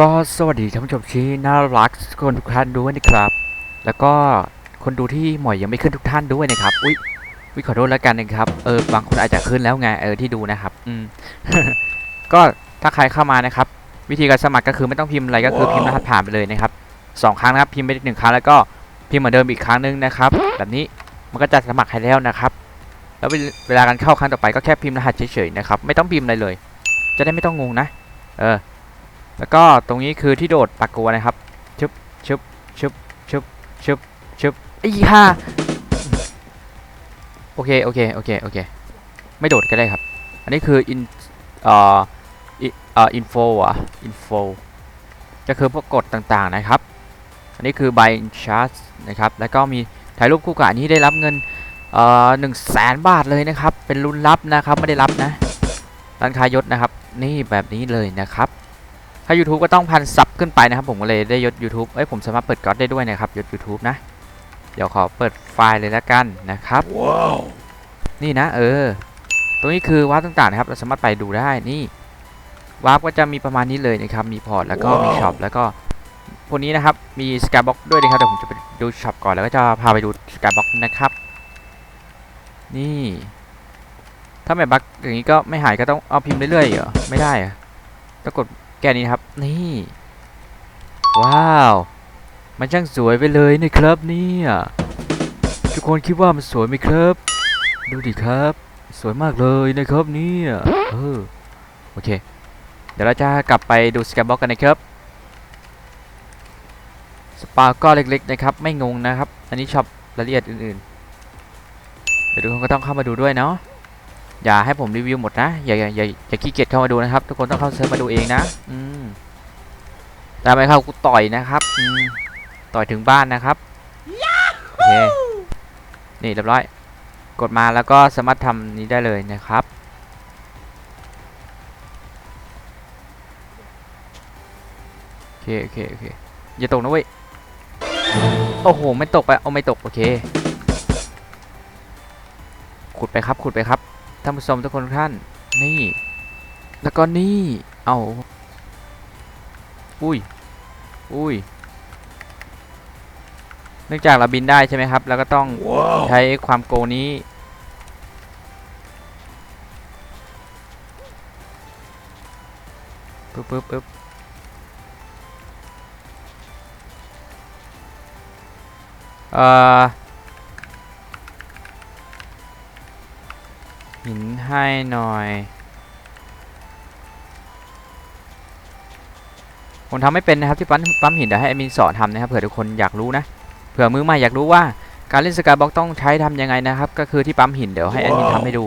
ก็สวัสดีท่านผู้ชมที่น่ารักทุกคนทุกท่านด้วยนะครับ แล้วก็คนดูที่หมอยยังไม่ขึ้นทุกท่านด้วยนะครับ อุ๊ยอุ๊ยขอโทษแล้วกันนะครับเออบางคนอาจจะขึ้นแล้วไงเออที่ดูนะครับ อืมก็ถ้าใครเข้ามานะครับ วิธีการสมัครก็คือไม่ต้องพิมพ์อะไรก็คือพิมพ์รหัสผ่านไปเลยนะครับสองครั้งนะครับพิมพ์ไปหนึ่งครั้งแล้วก็พิมพ์เหมือนเดิมอีกครั้งหนึงนะครับ แบบนี้มันก็จะสมัครให้แล้วนะครับ แล้วเวลเวลาการเข้าครั้งต่อไปก็แค่พิมพ์รหัสเฉยๆนะครับ ไม่ต้องพิมพ์อะไรเลย จะได้ไม่ต้องงงนะ เออ แล้วก็ตรงนี้คือที่โดดปากกัวนะครับชึบชึบชึบชึบชึบชึบอีห่าโอเค โอเค โอเค โอเค ไม่โดดก็ได้ครับ อันนี้คืออินเอ่ออิเอ่ออินโฟอะอินโฟก็คือพวกกฎต่างๆนะครับ อันนี้คือใบชาร์ตนะครับ แล้วก็มีถ่ายรูปคู่กับอันนี้ได้รับเงินเอ่อหนึ่งแสนบาทเลยนะครับ เป็นรุ่นลับนะครับ ไม่ได้รับนะร้านค้ายศนะครับ นี่แบบนี้เลยนะครับ ถ้า YouTube ก็ต้องพันซับขึ้นไปนะครับ ผมก็เลยได้ยศ YouTube เอ้ยผมสามารถเปิดก๊อตได้ด้วยนะครับยศ YouTube นะ เดี๋ยวขอเปิดไฟล์เลยแล้วกันนะครับนี่นะเออ ตรงนี้คือวาร์ปต่างๆนะครับ เราสามารถไปดูได้นี่วาร์ปก็จะมีประมาณนี้เลยนะครับ มีพอร์ตแล้วก็มีช็อปแล้วก็พวกนี้นะครับ มีสกายบ็อกด้วยนะครับเดี๋ยวผมจะไปดูช็อปก่อนแล้วก็จะพาไปดูสกายบ็อกนะครับ นี่ ถ้าไม่บั๊กอย่างนี้ก็ไม่หายก็ต้องเอาพิมพ์เรื่อยๆเหรอไม่ได้เหรอะต้องกด แกนี้ครับ นี่ ว้าว มันช่างสวยไปเลยนครับเนี่ยทุกคนคิดว่ามันสวยไหมครับ ดูดิครับ สวยมากเลยนะครับเนี่ยเออโอเค เดี๋ยวเราจะกลับไปดูสแกมบ็อกกันนะครับสปาก็เล็กๆนะครับ ไม่งงนะครับ อันนี้ช็อปรายละเอียดอื่นๆเดี๋ยวทุกคนก็ต้องเข้ามาดูด้วยเนาะ อย่าให้ผมรีวิวหมดนะ อย่าอย่าอย่าอย่าขี้เกียจเข้ามาดูนะครับ ทุกคนต้องเข้าเซิร์ฟมาดูเองนะ อืมแต่ไม่เข้ากูต่อยนะครับอืมต่อยถึงบ้านนะครับโอเคนี่เรียบร้อย กดมาแล้วก็สามารถทำนี้ได้เลยนะครับโอเคโอเคโอเคอย่าตกนะเว้ยโอ้โหไม่ตกไปเอาไม่ตกโอเคขุดไปครับขุดไปครับ ท่านผู้ชมทุกคนทุกท่าน นี่ แล้วก็นี่ เอา อุ้ย อุ้ย เนื่องจากเราบินได้ใช่ไหมครับ แล้วก็ต้องใช้ความโกงนี้ปึ๊บปึ๊บปึ๊บเอ่อ หินให้หน่อย ผมทำไม่เป็นนะครับที่ปั๊มปั๊มหินเดี๋ยวให้แอดมินสอนทำนะครับเผื่อทุกคนอยากรู้นะเผื่อมือใหม่อยากรู้ว่าการเล่นสกายบ็อกต้องใช้ทำยังไงนะครับ ก็คือที่ปั๊มหินเดี๋ยวให้แอดมินทำให้ดู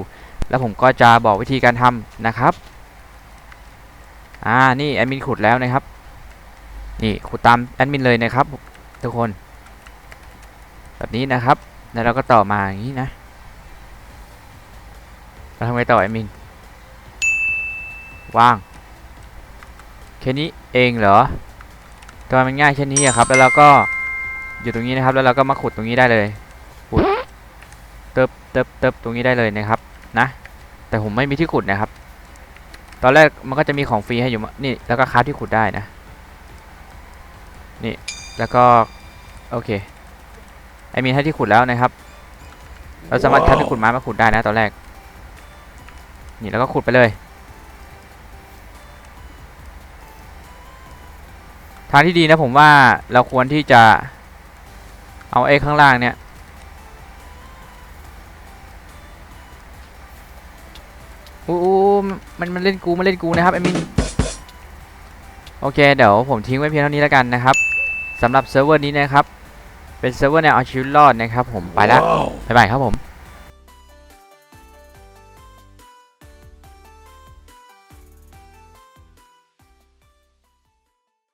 แล้วผมก็จะบอกวิธีการทำนะครับอ่านี่แอดมินขุดแล้วนะครับนี่ขุดตามแอดมินเลยนะครับ ทุกคน แบบนี้นะครับแล้วเราก็ต่อมาอย่างนี้นะ เราทำไงต่อแอมินว่างแค่นี้เองเหรอทำไมมันง่ายแค่นี้อะครับ แล้วเราก็อยู่ตรงนี้นะครับ แล้วเราก็มาขุดตรงนี้ได้เลยขุดเติบเติบเติบตรงนี้ได้เลยนะครับ นะ แต่ผมไม่มีที่ขุดนะครับ ตอนแรกมันก็จะมีของฟรีให้อยู่นี่แล้วก็คราฟที่ขุดได้นะนี่แล้วก็โอเคไอมีให้ที่ขุดแล้วนะครับ เราสามารถใช้ที่ขุดไม้มาขุดได้นะตอนแรก นี่แล้วก็ขุดไปเลย ทางที่ดีนะผมว่าเราควรที่จะเอาไอ้ข้างล่างเนี่ยอู้อู้มันมันเล่นกูมันเล่นกูนะครับไอ้มินโอเคเดี๋ยวผมทิ้งไว้เพียงเท่านี้แล้วกันนะครับสำหรับเซิร์ฟเวอร์นี้นะครับ เป็นเซิร์ฟเวอร์แนวเอาชีวิตรอดนะครับผมไปแล้วบ๊ายบายครับผม